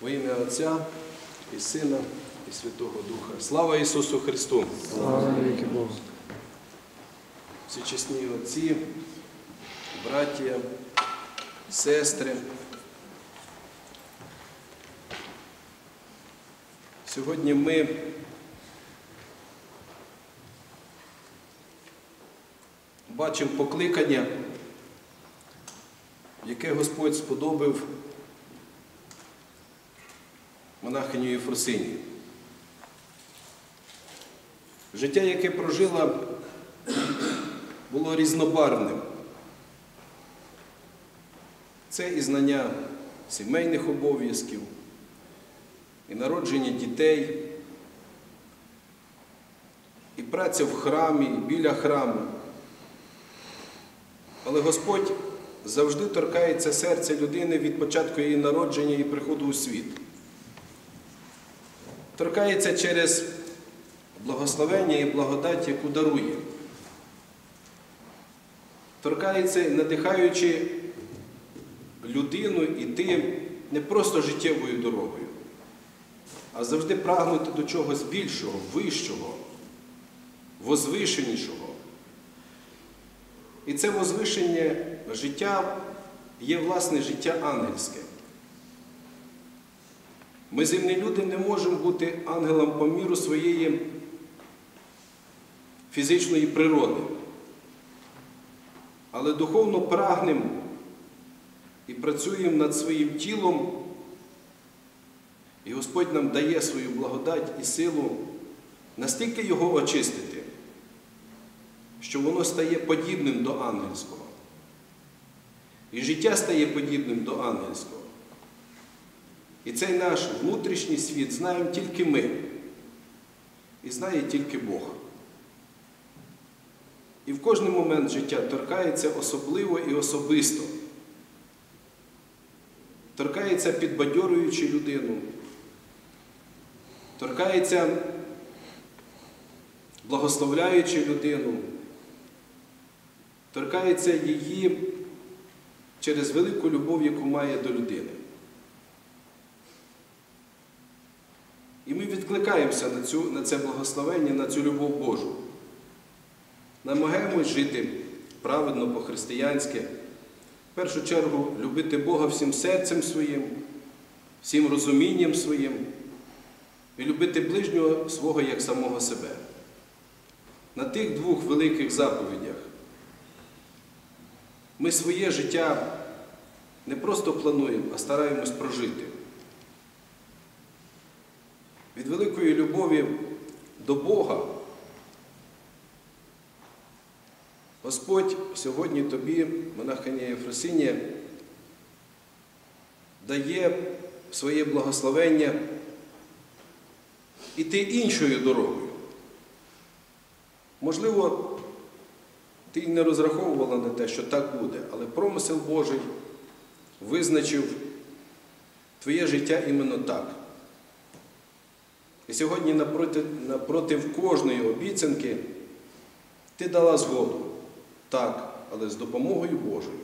Во ім'я Отця і Сина, і Святого Духа. Слава Ісусу Христу! Слава Богу. Всі чесні отці, браття, сестри. Сьогодні ми бачимо покликання, яке Господь сподобав монахиню Єфросині. Життя, яке прожила, було різнобарвним. Це і знання сімейних обов'язків, і народження дітей, і праця в храмі, і біля храму. Але Господь завжди торкається серця людини від початку її народження і приходу у світ. Торкається через благословення і благодать, яку дарує. Торкається, надихаючи людину йти не просто життєвою дорогою, а завжди прагнути до чогось більшого, вищого, возвишенішого. І це возвишення життя є власне життя ангельське. Ми, земні люди, не можемо бути ангелом по міру своєї фізичної природи. Але духовно прагнемо і працюємо над своїм тілом, і Господь нам дає свою благодать і силу настільки його очистити, що воно стає подібним до ангельського. І життя стає подібним до ангельського. І цей наш внутрішній світ знаємо тільки ми. І знає тільки Бог. І в кожний момент життя торкається особливо і особисто. Торкається підбадьорюючи людину, торкається благословляючи людину, торкається її через велику любов, яку має до людини. Ми відкликаємося на, цю, на це благословення, на цю любов Божу. Намагаємось жити праведно по-християнськи. В першу чергу любити Бога всім серцем своїм, всім розумінням своїм і любити ближнього свого як самого себе. На тих двох великих заповідях ми своє життя не просто плануємо, а стараємось прожити. Від великої любові до Бога Господь сьогодні тобі, монахиня Єфросинія, дає своє благословення іти іншою дорогою. Можливо, ти й не розраховувала на те, що так буде, але промисел Божий визначив твоє життя іменно так. І сьогодні напроти, напротив кожної обіцянки ти дала згоду. Так, але з допомогою Божою.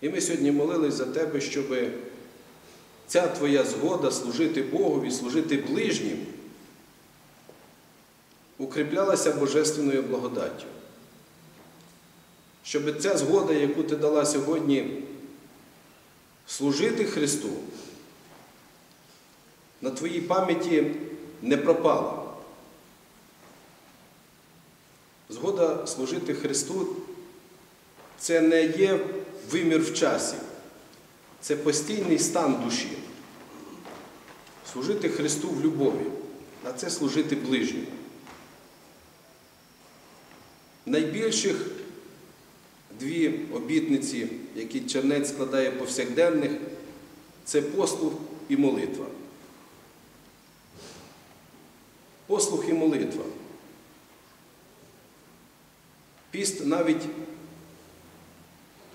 І ми сьогодні молились за тебе, щоб ця твоя згода служити Богові, служити ближнім, укріплялася Божественною благодаттю. Щоб ця згода, яку ти дала сьогодні, служити Христу, твоїй пам'яті не пропала. Згода служити Христу це не є вимір в часі, це постійний стан душі. Служити Христу в любові, а це служити ближньому. Найбільших дві обітниці, які чернець складає повсякденних, це послух і молитва. Послух і молитва. Піст навіть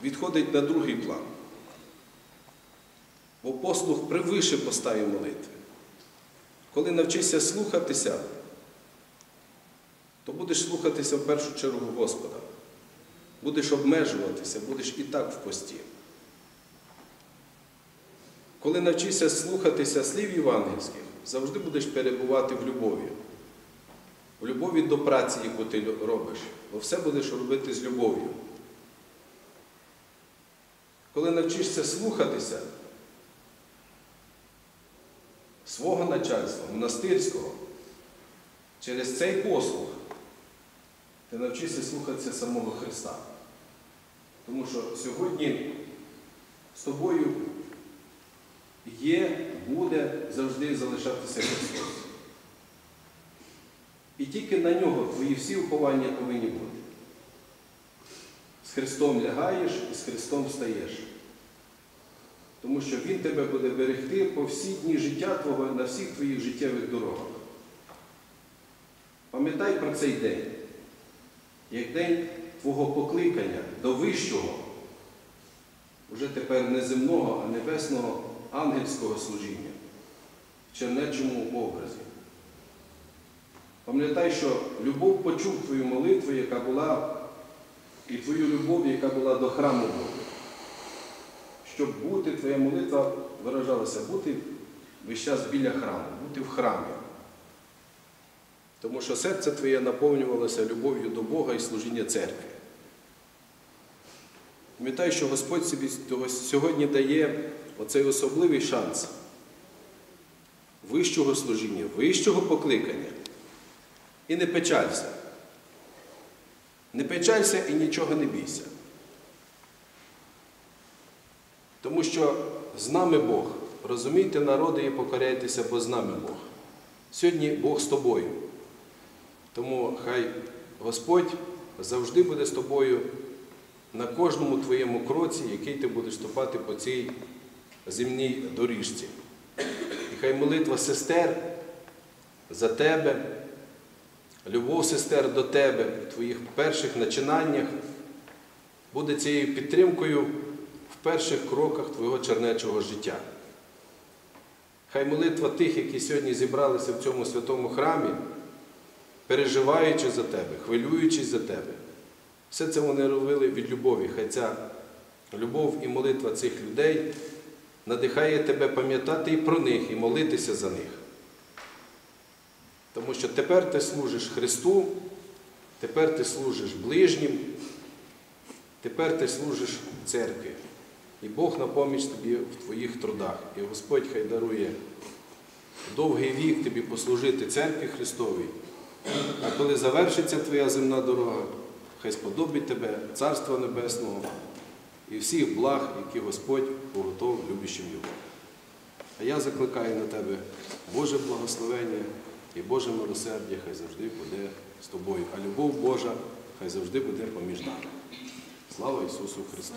відходить на другий план. Бо послух превише поставі молитви. Коли навчишся слухатися, то будеш слухатися в першу чергу Господа. Будеш обмежуватися, будеш і так в пості. Коли навчишся слухатися слів євангельських, завжди будеш перебувати в любові. Любові до праці, яку ти робиш, бо все будеш робити з любов'ю. Коли навчишся слухатися свого начальства, монастирського, через цей послуг ти навчишся слухатися самого Христа. Тому що сьогодні з тобою є, буде завжди залишатися Христос. І тільки на нього твої всі вховання повинні бути. З Христом лягаєш і з Христом встаєш. Тому що Він тебе буде берегти по всі дні життя Твого на всіх твоїх життєвих дорогах. Пам'ятай про цей день, як день Твого покликання до вищого, уже тепер не земного, а небесного ангельського служіння в чернечому образі. Пам'ятай, що любов почув твою молитву, яка була, і твою любов, яка була до храму Бога. Щоб бути, твоя молитва виражалася, бути весь час біля храму, бути в храмі. Тому що серце твоє наповнювалося любов'ю до Бога і служіння церкви. Пам'ятай, що Господь собі сьогодні дає оцей особливий шанс вищого служіння, вищого покликання. І не печалься. Не печалься і нічого не бійся. Тому що з нами Бог. Розумійте, народи, і покоряйтеся, бо з нами Бог. Сьогодні Бог з тобою. Тому хай Господь завжди буде з тобою на кожному твоєму кроці, який ти будеш ступати по цій земній доріжці. І хай молитва сестер за тебе, любов сестер до тебе в твоїх перших начинаннях буде цією підтримкою в перших кроках твого чернечого життя. Хай молитва тих, які сьогодні зібралися в цьому святому храмі, переживаючи за тебе, хвилюючись за тебе, все це вони робили від любові. Хай ця любов і молитва цих людей надихає тебе пам'ятати і про них, і молитися за них. Тому що тепер ти служиш Христу, тепер ти служиш ближнім, тепер ти служиш церкві. І Бог на поміч тобі в твоїх трудах. І Господь хай дарує довгий вік тобі послужити церкві Христовій. А коли завершиться твоя земна дорога, хай сподобить тебе Царство Небесного і всіх благ, які Господь поготов любящим Його. А я закликаю на тебе Боже благословення і Боже милосердя, хай завжди буде з тобою. А любов Божа хай завжди буде поміж нами. Слава Ісусу Христу!